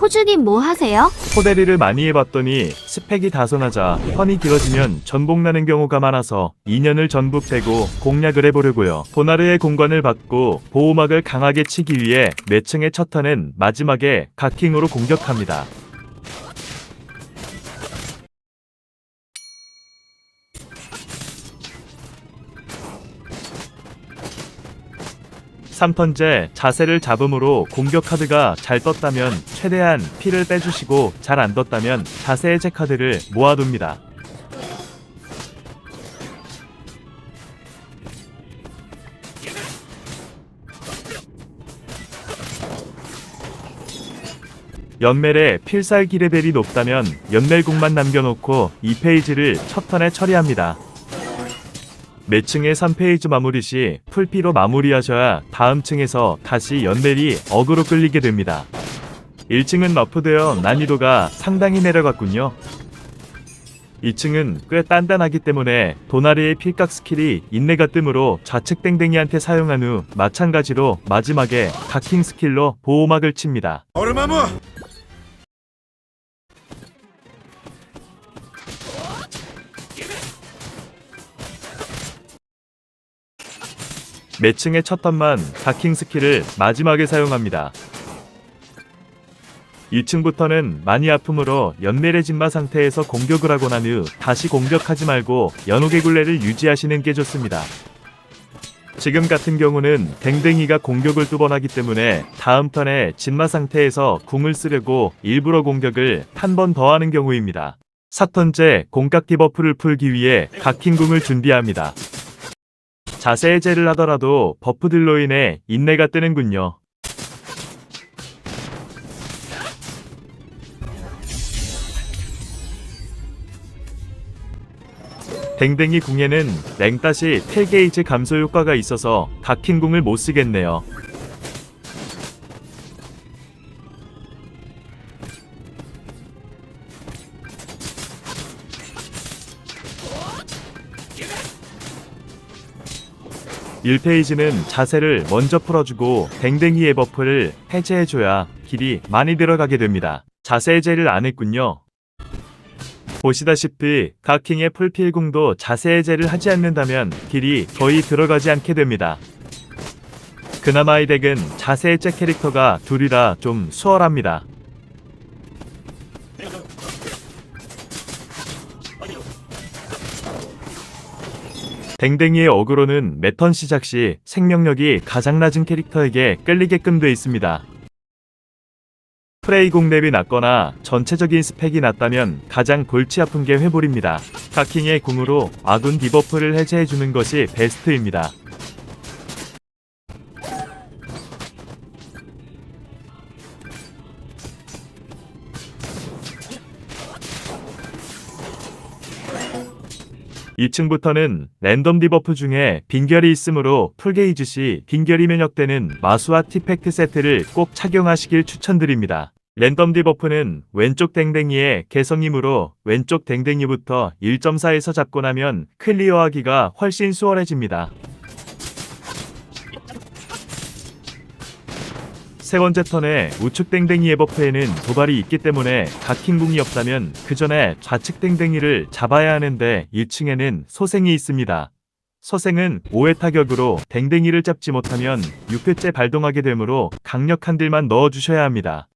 호주님 뭐 하세요? 포대리를 많이 해봤더니 스펙이 다소나자 턴이 길어지면 전복나는 경우가 많아서 2년을 전부 빼고 공략을 해보려고요. 보나르의 공간을 받고 보호막을 강하게 치기 위해 매층의 첫 턴은 마지막에 가킹으로 공격합니다. 삼턴째 자세를 잡음으로 공격 카드가 잘 떴다면 최대한 피를 빼주시고 잘 안 떴다면 자세 해제 카드를 모아둡니다. 연멜에 필살기 레벨이 높다면 연멜국만 남겨놓고 2페이지를 첫 턴에 처리합니다. 매층의 3페이지 마무리 시 풀피로 마무리하셔야 다음 층에서 다시 연멜이 어그로 끌리게 됩니다. 1층은 너프되어 난이도가 상당히 내려갔군요. 2층은 꽤 단단하기 때문에 도나리의 필각 스킬이 인내가 뜸으로 좌측 땡땡이한테 사용한 후 마찬가지로 마지막에 가킹 스킬로 보호막을 칩니다. 얼마무 매층의 첫 턴만 가킹 스킬을 마지막에 사용합니다. 2층부터는 많이 아픔으로 연멜의 진마 상태에서 공격을 하고 난 후 다시 공격하지 말고 연옥의 굴레를 유지하시는 게 좋습니다. 지금 같은 경우는 댕댕이가 공격을 두 번 하기 때문에 다음 턴에 진마 상태에서 궁을 쓰려고 일부러 공격을 한 번 더 하는 경우입니다. 4턴째 공깍기 버프를 풀기 위해 각킹궁을 준비합니다. 자세 해제를 하더라도 버프들로 인해 인내가 뜨는군요. 댕댕이 궁에는 냉따시 텔게이지 감소 효과가 있어서 각 킹궁을 못 쓰겠네요. 일페이지는 자세를 먼저 풀어주고 댕댕이의 버프를 해제해줘야 길이 많이 들어가게 됩니다. 자세 해제를 안 했군요. 보시다시피 가킹의 풀필궁도 자세 해제를 하지 않는다면 딜이 거의 들어가지 않게 됩니다. 그나마 이 덱은 자세 해제 캐릭터가 둘이라 좀 수월합니다. 댕댕이의 어그로는 매턴 시작 시 생명력이 가장 낮은 캐릭터에게 끌리게끔 돼 있습니다. 프레이 공랩이 낮거나 전체적인 스펙이 낮다면 가장 골치 아픈 게 회볼입니다. 카킹의 궁으로 아군 디버프를 해제해주는 것이 베스트입니다. 이층부터는 랜덤 디버프 중에 빈결이 있으므로 풀게이지 시 빈결이 면역되는 마수와 티팩트 세트를 꼭 착용하시길 추천드립니다. 랜덤 디버프는 왼쪽 댕댕이의 개성이므로 왼쪽 댕댕이부터 1.4에서 잡고 나면 클리어하기가 훨씬 수월해집니다. 세 번째 턴에 우측 땡땡이의 버프에는 도발이 있기 때문에 각킹궁이 없다면 그 전에 좌측 땡땡이를 잡아야 하는데 1층에는 소생이 있습니다. 소생은 5회 타격으로 댕댕이를 잡지 못하면 6회째 발동하게 되므로 강력한 딜만 넣어주셔야 합니다.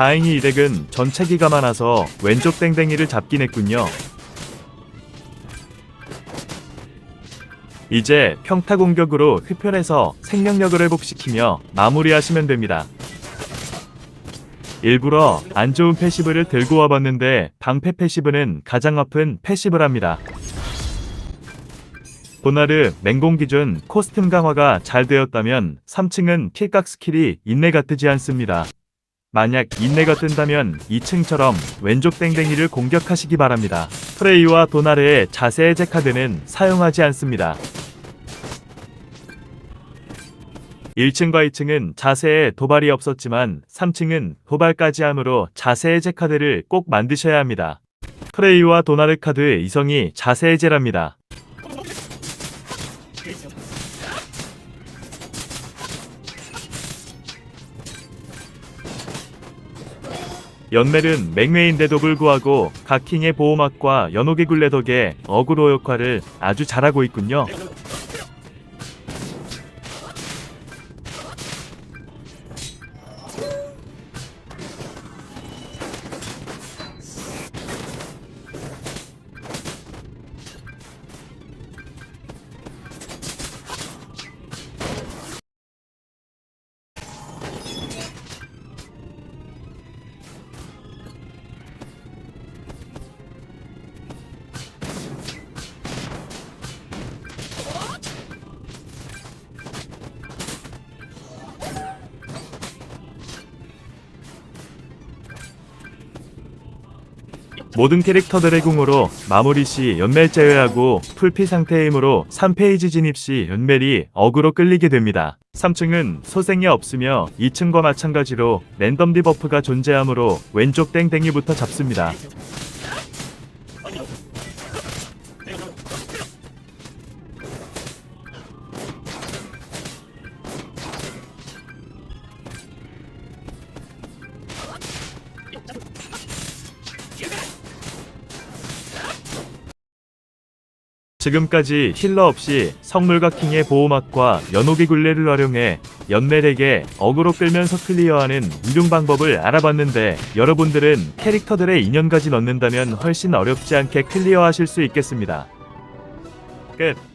다행히 이 덱은 전체기가 많아서 왼쪽 땡땡이를 잡긴 했군요. 이제 평타 공격으로 흡혈해서 생명력을 회복시키며 마무리하시면 됩니다. 일부러 안 좋은 패시브를 들고 와봤는데 방패 패시브는 가장 아픈 패시브랍니다. 보나르 맹공 기준 코스튬 강화가 잘 되었다면 3층은 필각 스킬이 인내가 뜨지 않습니다. 만약 인내가 뜬다면 2층처럼 왼쪽 땡땡이를 공격하시기 바랍니다. 프레이와 도나르의 자세 해제 카드는 사용하지 않습니다. 1층과 2층은 자세에 도발이 없었지만 3층은 도발까지 하므로 자세 해제 카드를 꼭 만드셔야 합니다. 프레이와 도나르 카드의 이성이 자세 해제랍니다. 연멜은 맥메인데도 불구하고 가킹의 보호막과 연옥의 굴레 덕에 어그로 역할을 아주 잘하고 있군요. 모든 캐릭터들의 궁으로 마무리 시 연멜 제외하고 풀피 상태이므로 3페이지 진입 시 연멜이 어그로 끌리게 됩니다. 3층은 소생이 없으며 2층과 마찬가지로 랜덤 디버프가 존재하므로 왼쪽 땡땡이부터 잡습니다. 지금까지 힐러 없이 성물과 킹의 보호막과 연옥의 굴레를 활용해 연멜에게 어그로 끌면서 클리어하는 이중 방법을 알아봤는데 여러분들은 캐릭터들의 인연까지 넣는다면 훨씬 어렵지 않게 클리어하실 수 있겠습니다. 끝